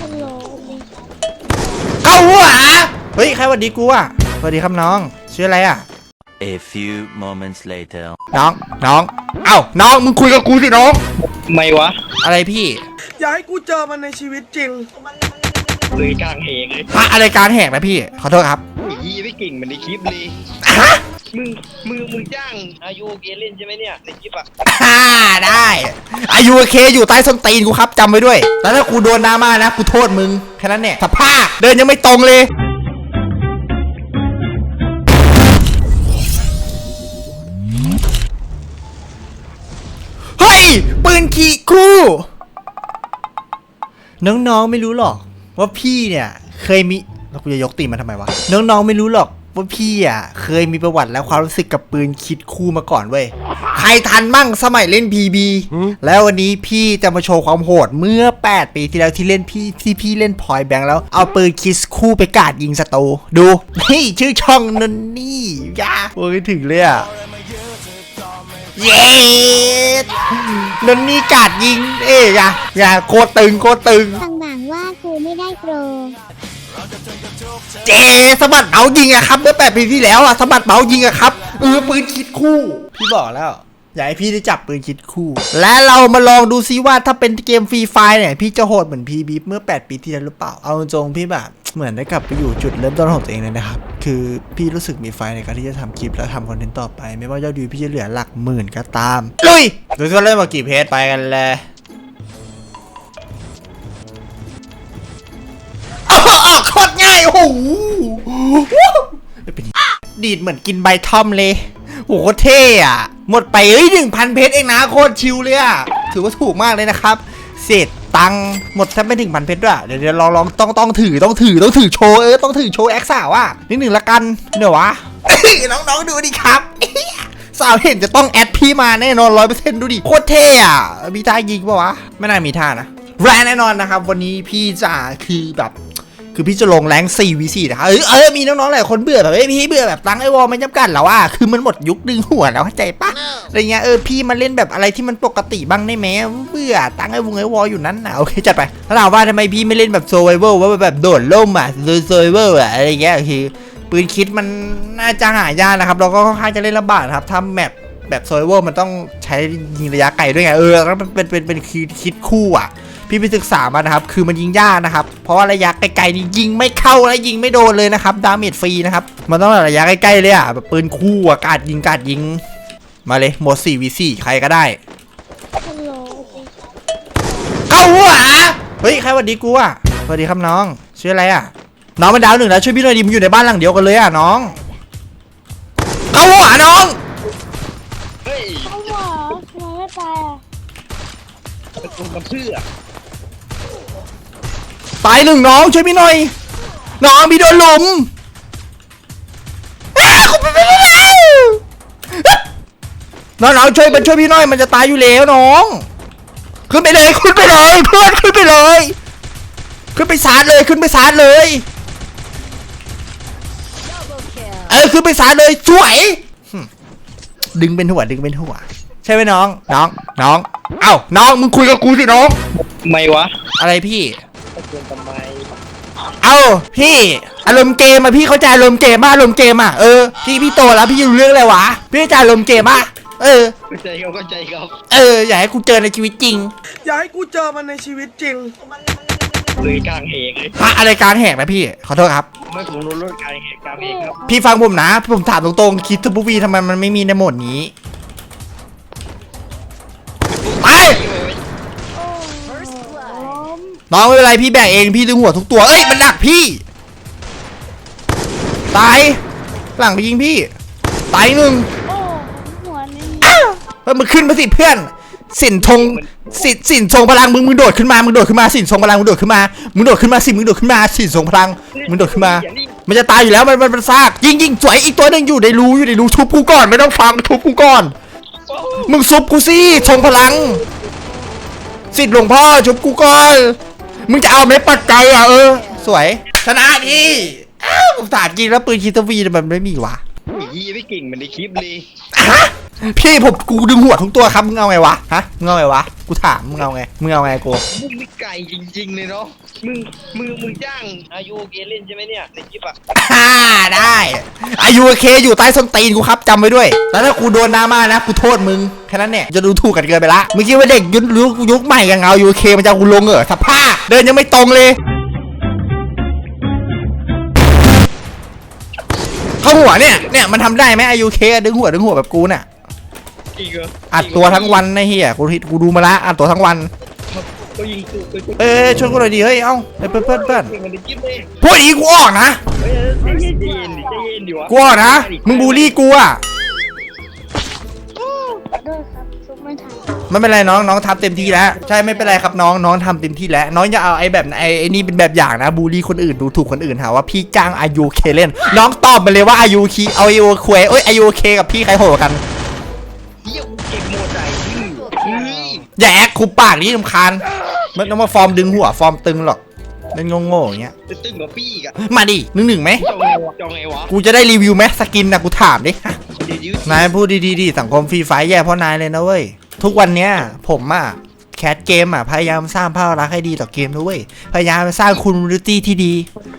ฮัลโหลเข้าหัวเฮ้ยใครหวัดดีกูอะสวัสดีครับน้อง ชื่ออะไรอะ A few moments later. น้องน้องเอ้าน้องมึงคุยกับกูสิน้อง ไม่วะอะไรพี่อย่าให้กูเจอมันในชีวิตจริง เลยกลางเองเลยพระอะไรการแหกนะพี่ ขอโทษครับยี่ไม่เก่งเหมือนในคลิปเลยฮะ มึงมึงมึงจ้างอายุเกเล่นใช่ไหมเนี่ยในคลิปอะฮ่าได้อายุเคอยู่ใต้ส้นตีนกูครับจำไว้ด้วย แล้วถ้ากูโดนดราม่านะกูโทษมึงแค่นั้นเนี่ยสภาพเดินยังไม่ตรงเลย เฮ้ย ปืนขี่คู่ น้องๆไม่รู้หรอก ว่าพี่เนี่ยเคยมีแล้วกูจะยกตีนมาทำไมวะ น้องๆไม่รู้หรอก ว่าพี่อะเคยมีประวัติและความรู้สึกกับปืนคิดคู่มาก่อนเว้ย ใครทันมั่งสมัยเล่น PB แล้ววันนี้พี่จะมาโชว์ความโหดเมื่อ 8 ปีที่แล้วที่เล่นพี่ที่พี่เล่นพอยแบงค์แล้วเอาปืนคิดคู่ไปกราดยิงสตูดูนี่ชื่อช่องนันนี่ยาโอ้ยถึงเลยอะเย้นันนี่กราดยิง เอ้ยอย่าอย่าโคตรตึงโคตรตึงทางบางว่ากูไม่ได้โปร เจสะบัดเมาส์ยิงอะครับ เมื่อแปดปีที่แล้วอะสะบัดเมาส์ยิงอะครับเออปืนคิดคู่ พี่บอกแล้วอยากให้พี่ได้จับปืนคิดคู่ และเรามาลองดูซิว่าถ้าเป็นเกมฟรีไฟเนี่ย พี่จะโหดเหมือนพีบีเมื่อ 8 ปีที่แล้วหรือเปล่า เอาตรงๆพี่แบบเหมือนได้กลับไปอยู่จุดเริ่มต้นของตัวเองเลยนะครับ คือพี่รู้สึกมีไฟในการที่จะทำคลิปและทำคอนเทนต์ต่อไป ไม่ว่ายอดวิวพี่จะเหลือหลักหมื่นก็ตาม ลุยดูซิว่าเริ่มมากี่เพจไปกันเลย โคตรง่ายโอ้โหดีดเหมือนกินใบทอมเลยโหโคตรเท่อะหมดไปเอ้ยหนึ่งพันเพชรเองนะโคตรชิลเลยอะถือว่าถูกมากเลยนะครับ เศษตังหมดแทบไม่ถึงพันเพชรด้วยเดี๋ยวเดี๋ยวลองลองต้องต้องถือต้องถือต้องถือโชว์เออต้องถือโชว์แอคสาวอะนิดหนึ่งละกันเดี๋ยววะน้องๆดูดิครับสาวเห็นจะต้องแอดพี่มาแน่นอนร้อยเปอร์เซ็นต์ดูดิโคตรเท่อะมีท่ายิงปะวะไม่น่ามีท่านะแรงแน่นอนนะครับ วันนี้พี่จะคือแบบ คือพี่จะลงแรง4 v 4นะครับเออเออมีน้องๆหลายคนเบื่อแบบเอ้ยพี่เบื่อแบบตั้งไอวอลไม่จำกัดแล้วอะคือมันหมดยุคดึงหัวแล้วเข้าใจปะอะไรเงี้ยเออพี่มาเล่นแบบอะไรที่มันปกติบ้างได้ไหมเบื่อตั้งไอวงไอวอลอยู่นั้นนะโอเคจัดไปถ้าถามว่าทำไมพี่ไม่เล่นแบบโซเวเวอร์ว่าแบบโดดล่มอะโซเวเวอร์อะอะไรเงี้ยคือปืนคิดมันน่าจะหายากนะครับเราก็ค่อนข้างจะเล่นลำบากนะครับทำแมป แบบโซเวอร์มันต้องใช้ยิงระยะไกลด้วยไง เออแล้วมันเป็นเป็นเป็นคือคิดคู่อะ พี่ไปศึกษามานะครับ คือมันยิงยากนะครับ เพราะว่าระยะไกลๆนี่ยิงไม่เข้าและยิงไม่โดนเลยนะครับ ดาเมจฟรีนะครับ มันต้องระยะใกล้ๆเลยอะ แบบปืนคู่อากาศยิงกาดยิง มาเลยโหมด4 v 4ใครก็ได้ฮัลโหลเข้าหัวเฮ้ย ใครหวัดดีกูอะสวัสดีครับน้อง ชื่ออะไรอะ น้องมันดาวหนึ่งแล้วช่วยพี่หน่อยดิมันอยู่ในบ้านหลังเดียวกันเลยอะน้อง เข้าหัวน้อง เป็นเพื่อตายหนึ่งน้องช่วยพี่หน่อย น้องพี่โดนหลุมอ้าคุณไปไปไปน้องน้องช่วยมันช่วยพี่หน่อยมันจะตายอยู่แล้วน้อง ขึ้นไปเลยขึ้นไปเลยเพื่อนขึ้นไปเลย ขึ้นไปซาดเลยขึ้นไปซาดเลยเออขึ้นไปซาดเลยสวย ดึงเป็นหัวดึงเป็นหัว ช่ไหมน้อง น้อง น้อง เอ้า น้อง มึงคุยกับกูสิน้องไม่วะอะไรพี่ ตะเกียงทำไมเอาพี่ อารมณ์เกมอะพี่เข้าใจอารมณ์เกมป่ะอารมณ์เกมอะเออ พี่พี่โตแล้วพี่รู้เรื่องอะไรวะ พี่เข้าใจอารมณ์เกมป่ะเออ เข้าใจครับเข้าใจครับเออ อยากให้กูเจอในชีวิตจริงอย่าให้กูเจอมันในชีวิตจริงเลยกลางเองเลยพระอะไรการแหกนะพี่ ขอโทษครับ ไม่ผมรู้รถกลางเองกลางเองครับพี่ฟังผมนะ ผมถามตรงๆ คิดทูบูวีทำไมมันไม่มีในโหมดนี้ น้องไม่เป็นไรพี่แบกเองพี่ดึงหัวทุกตัว เอ้ยมันหนักพี่ ตาย หลังไปยิงพี่ ตายหนึ่งโอ้หัวนี่เฮ้ยมึงขึ้นมาสิเพื่อน สินธงสินสินทรงพลังมึงมึงโดดขึ้นมา มึงโดดขึ้นมา สินทรงพลังมึงโดดขึ้นมา มึงโดดขึ้นมาสิมึงโดดขึ้นมา สินทรงพลังมึงโดดขึ้นมา มันจะตายอยู่แล้วมันมันมันซาก ยิงยิงสวยอีกตัวหนึ่งอยู่ในรูอยู่ในรูทุบกูก่อนไม่ต้องฟังทุบกูก่อน มึงซุบกูสิทรงพลัง สิทธิ์หลวงพ่อชุบกูก่อน มึงจะเอาไหมปัดใจอะเออ สวย ชนะดิอ้าวผมสาดยิงแล้วปืนคิตวีมันไม่มีวะอุ้ยยี่ไม่เก่งเหมือนในคลิปเลย ฮะ พี่ผมกูดึงหัวทุกตัวครับมึงเอาไงวะฮะมึงเอาไงวะกูถามมึงเอาไงมึงเอาไงกูมึงนี่ไก่จริง ๆ เลยเนาะมึงมึงมึงจ้างอายุเกเล่นใช่ไหมเนี่ยในคลิปอะอ่าได้อายุเคอยู่ใต้ส้นตีนกูครับจำไว้ด้วย แล้วถ้ากูโดนดราม่านะกูโทษมึงแค่นั้นเนี่ยจะดูถูกกันเกินไปละมึงคิดว่าเด็กยุคยุคยุคใหม่อย่างเงายูเคมันจะเอากูลงเหรอสภาพเดินยังไม่ตรงเลยเข้าหัวเนี่ยเนี่ยมันทำได้ไหมอายุเคดึงหัวดึงหัวแบบกูเนี่ย จริงเหรออัดตัวทั้งวันนะเฮียกูทิกูดูมาละอัดตัวทั้งวัน ก็ยิงตัวไปตัวเอ้ยช่วยกูหน่อยดิเฮ้ยเอ้าเฮ้ยเพื่อนเพื่อนเพื่อนเก่งเหมือนในคลิปเลยพูดอย่างนี้กูออกนะเฮ้ยใจเย็นดิใจเย็นดิวะกูออกนะมึงบูลลี่กูอะด้วยครับซุปไม่ทันไม่เป็นไรน้องน้องทำเต็มที่แล้ว ใช่ไม่เป็นไรครับน้องน้องทำเต็มที่แล้ว น้องอย่าเอาไอ้แบบไอ้ไอ้นี่เป็นแบบอย่างนะบูลลี่คนอื่นดูถูกคนอื่นหาว่าพี่จ้างอายุเคเล่น น้องตอบมาเลยว่าอายุคีเอาอายุเคเอ้ยอายุเคกับพี่ใครโหดกว่ากัน อย่าแอคคูปากนี่ลำคาญไม่ต้องมาฟอร์มดึงหัว ฟอร์มตึงหรอกเล่นโง่ๆอย่างเงี้ย จะตึงกว่าพี่อีกอะมาดิหนึ่งหนึ่งไหม จองไงวะจองไงวะกูจะได้รีวิวไหมสกินนะกูถามดิ เดี๋ยวยืดนายพูดดีๆดิสังคมฟรีไฟร์แย่เพราะนายเลยนะเว้ย ทุกวันเนี้ยผมอะแคสเกมอะพยายามสร้างภาพลักษณ์ให้ดีต่อเกมนะเว้ย พยายามสร้างคุณมูตี้ที่ดี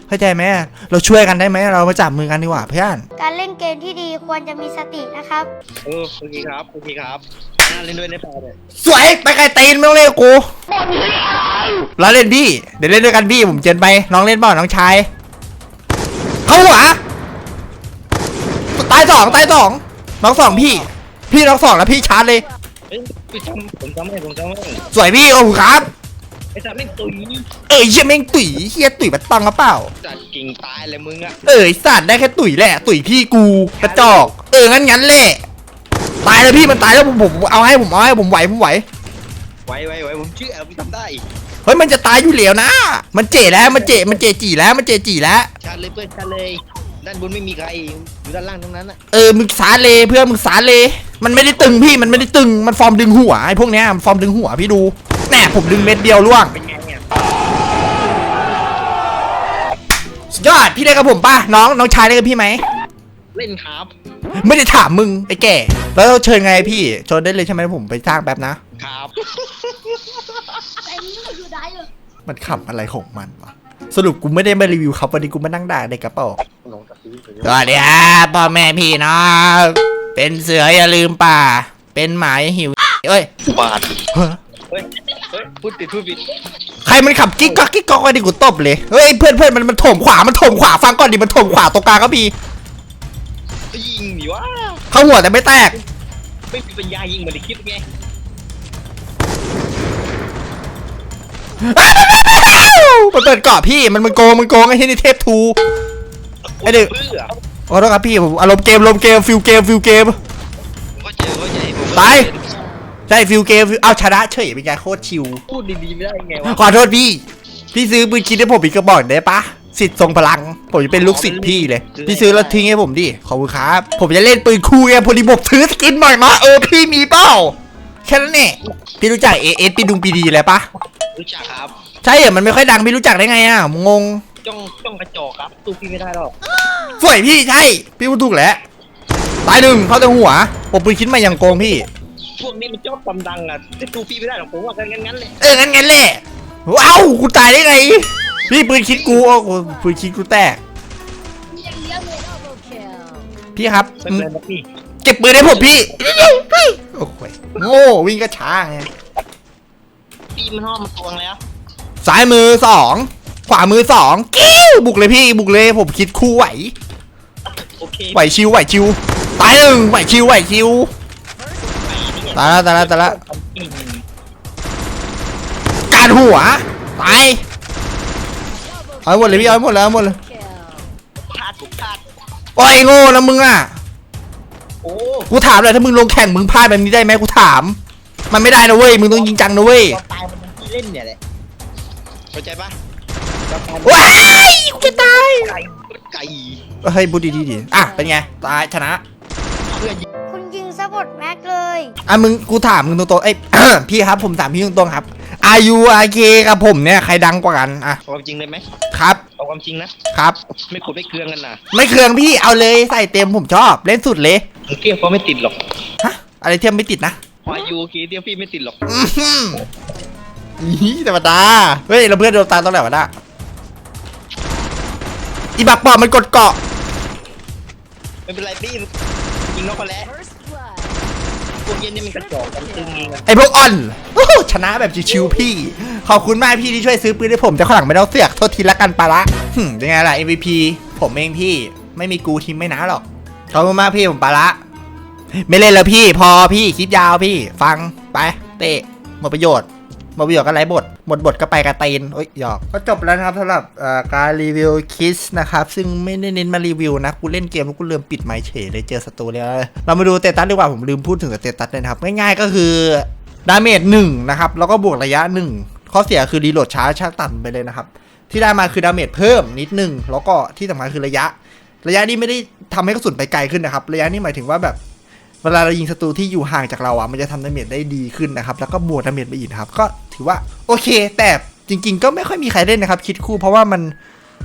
เข้าใจไหมเราช่วยกันได้ไหมเรามาจับมือกันดีกว่าเพื่อน การเล่นเกมที่ดีควรจะมีสตินะครับ เออโอเคครับโอเคครับน่า เล่นด้วยในป่าเลยสวยไปไกลตีนไม่ต้องเล่นกับกูเราเล่นพี่เดี๋ยวเล่นด้วยกันพี่ผมเจนไปน้องเล่นเปล่าน้องชายเข้าหัวตายสองตายสองน้องสองพี่ พี่น้องสองแล้วพี่ชาร์จเลยเอ้ยพี่จำผมจำไม่ผมจำไม่สวยพี่โอ้โหครับไอ้สัตว์แม่งตุยเอ้ยเหี้ยแม่งตุ๋ยเฮียตุ๋ยมันตังกระเปล่า จัดกิ่งตายเลยมึงอะ เอ้ยสัตว์ได้แค่ตุ๋ยแหละ ตุ๋ยพี่กูกระจอก เอองั้นงั้นแหละ ตายแล้วพี่มันตายแล้วผมผมเอาให้ผมเอาให้ผมไหวผมไหว ไว้ไว้ไว้ผมเชื่อผมทำได้ เฮ้ยมันจะตายอยู่แล้วนะ มันเจ๋แล้วมันเจ๋มันเจ๋จีแล้วมันเจ๋จีแล้วชัดเลยเพื่อนชัดเลย ด้านบนไม่มีใครอยู่ด้านล่างทั้งนั้นอะเออมึงสาเลเพื่อนมึงสาเล มันไม่ได้ตึงพี่มันไม่ได้ตึงมันฟอร์มดึงหัวไอ้พวกเนี้ยมันฟอร์มดึงหัวพี่ดูแน่ผมดึงเม็ดเดียวล่วงเป็นไงเนี่ยสุดยอดพี่ได้กับผมป่ะน้องน้องชายได้กับพี่ไหม เล่นครับ ไม่ได้ถามมึงไอ้แก่ แล้วเราเชิญไงพี่เชิญได้เลยใช่ไหมผมไปสร้างแป๊บนะ ครับมันขำอะไรของมันวะสรุปกูไม่ได้มารีวิวครับวันนี้กูมานั่งด่าในกระเป๋าสวัสดีครับพ่อแม่พี่น้องเป็นเสืออย่าลืมป่า เป็นหมาอย่าหิวเอ้ยบาดเฮ้ยเฮ้ยเฮ้ยพูดติดพูดผิดใครมันขับกิ๊กก๊อกกิ๊กก๊อกกันดิกูตบเลยเฮ้ยเพื่อนเพื่อนมันมันโถมขวามันโถมขวาฟังก่อนดิมันโถมขวาตรงกลางก็มี ยิงดิวะเข้าหัวแต่ไม่แตก ไม่มีปัญญายิงเหมือนในคลิปไงมันเปิดเกาะพี่มันมันโกงมันโกงไอ้ที่นี่เทพทู ไอ้เด็กเพื่อขอโทษครับพี่ผมอารมณ์เกมอารมณ์เกมฟิลเกมฟิลเกม ผมก็เจอก็เจอผมก็ตาย ใช่ฟิลเกมเอาชนะเฉยเป็นไงโคตรชิว พูดดีๆไม่ได้ไงวะ ขอโทษพี่ พี่ซื้อปืนคิดให้ผมอีกกระบอกได้ปะ สิทธิ์ทรงพลัง ผมจะเป็นลูกศิษย์พี่เลย พี่ซื้อแล้วทิ้งให้ผมดิ ขอบคุณครับ ผมจะเล่นปืนคู่ไงพอดีผมซื้อสกินใหม่มา เออพี่มีเปล่า แค่นั้นเนี่ยพี่รู้จักเอเอสปีดุงปีดีเลยปะรู้จักครับ ใช่เหรอมันไม่ค่อยดังพี่รู้จักได้ไงอะ งง จ้องจ้องกระจอกครับตู้พี่ไม่ได้หรอกสวยพี่ใช่ พี่พูดถูกแหล้ว ตายหนึ่งเข้าแต่หัว ผมปืนคิดมาอย่างโกงพี่ พวกนี้มันชอบความดังอะจะตู้พี่ไม่ได้หรอกผมว่ากันงั้นๆเลย เอองั้นงั้นแหละว้าวกูตายได้ไง พี่ปืนคิดกูโอ้กูปืนคิดกูแตก พี่ครับเป็นเลยนะพี่เก็บปืนให้ผมพี่ โอ้โหโง่วิ่งก็ช้าไงพี่มันห้อมมาตวงแล้วซ้ายมือสอง ขวามือสองกิ้วบุกเลยพี่ บุกเลยผมคิดคู่ไหว โอเคไหวชิวไหวชิวตายหนึ่งไหวชิวไหวชิว ตายแล้วตายแล้วตายแล้วการหัว ตาย เอาให้หมดเลยพี่เอาให้หมดแล้วเอาให้หมดเลยพลาดถูกพลาดโอ้ยโง่นะมึงอะโอ้กูถามเลยถ้ามึงลงแข่งมึงพลาดแบบนี้ได้ไหมกูถาม มันไม่ได้นะเว้ยมึงต้องจริงจังนะเว้ยเราตายมันเป็นที่เล่นเนี่ยแหละเข้าใจปะว้ายกูจะตายไก่ไก่เฮ้ยพูดดีๆดิอะเป็นไงตายชนะเพื่อนยิงคุณยิงซะหมดแม็กเลยอะมึงกูถามมึงตรงๆเอ้ย พี่ครับผมถามพี่ตรงๆครับ อายุอาเคกับผมเนี่ยใครดังกว่ากันอะเอาความจริงเลยไหมครับเอาความจริงนะครับ ไม่ขุดไม่เคืองกันนะไม่เคืองพี่เอาเลยใส่เต็มผมชอบเล่นสุดเลยมึงเทียบเขาไม่ติดหรอกฮะอะไรเทียมไม่ติดนะอายุโอเคเทียบพี่ไม่ติดหรอกอื้อหืออีธรรมดาเฮ้ยเราเพื่อนโดนตายตอนไหนวะน่ะอีบักปอบมันกดเกาะไม่เป็นไรพี่ยิงนกไปแล้วพ วกเย็นนี่มันกระจอกกันตึงเองอะไอ้พวกอ่อนวู้หูชนะแบบชิวๆพี่ ขอบคุณมากพี่ที่ช่วยซื้อปืนให้ผม แต่ข้างหลังไม่ต้องเสือกโทษทีละกันปะละหึ่มยังไงล่ะ MVP ผมเองพี่ ไม่มีกูทีมไม่นะหรอก ขอบคุณมากพี่ผมปะละ ไม่เล่นแล้วพี่ พอพี่คลิปยาวพี่ ฟังไป เตะหมดประโยชน์หมดประโยชน์ก็ไรบท หมดบทก็ไปกระตีนโอ้ยหยอก ก็จบแล้วนะครับสำหรับการรีวิวคิสนะครับ ซึ่งไม่ได้เน้นมารีวิวนะกูเล่นเกมแล้วกูลืมปิดไมค์เฉยเลยเจอศัตรูแล้ว เรามาดูเตตัสดีกว่าผมลืมพูดถึงเตตัสเลยนะครับง่ายๆก็คือดาเมจหนึ่งนะครับแล้วก็บวกระยะหนึ่งข้อเสียคือรีโหลดช้าชาตันไปเลยนะครับ ที่ได้มาคือดาเมจเพิ่มนิดหนึ่งแล้วก็ที่สำคัญคือระยะ ระยะนี้ไม่ได้ทำให้กระสุนไปไกลขึ้นนะครับ ระยะนี้หมายถึงว่าแบบ เวลาเรายิงศัตรูที่อยู่ห่างจากเราอะมันจะทำดาเมจได้ดีขึ้นนะครับ แล้วก็บวกดาเมจไปอีกนะครับ ก็ถือว่าโอเค แต่จริง ๆ ก็ไม่ค่อยมีใครเล่นนะครับ คิดคู่เพราะว่ามัน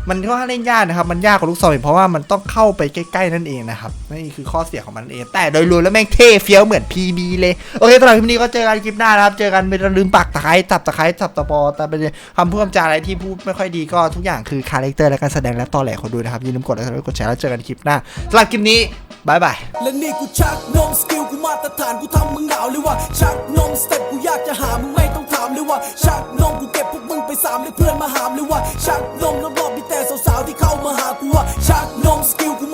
มันค่อนข้างเล่นยากนะครับ มันยากกว่าลูกซองอีกเพราะว่ามันต้องเข้าไปใกล้ ๆ นั่นเองนะครับนี่คือข้อเสียของมันเอง แต่โดยรวมแล้วแม่งเท่เฟี้ยวเหมือน PB เลย โอเคสำหรับคลิปนี้ก็เจอกันคลิปหน้านะครับ เจอกันไม่ลืมปักตะไคร้จับตะไคร้จับตะปอแต่เป็นคำพูดคำจาอะไรที่พูดไม่ค่อยดีก็ทุกอย่างคือคาแรคเตอร์และการแสดงและตอแหลคนดูนะครับอย่าลืมกดไลค์กดแชร์แล้วเจอกันคลิปหน้าสำหรับคลิปนี้บายบายและนี่กูชักนมสกิลกูมาตรฐานกูทำมึงหนาวเลยว่าชักนมสเต็ปกูอยากจะหามึงไม่ต้องามเลยว่าชักนมกูเก็บพวกมึงไปสามเลยเพื่อนมาหามเลยว่าชักนมแล้วรอบมีแต่สาวๆที่เข้ามาหากูว่าชักนมสกิลกู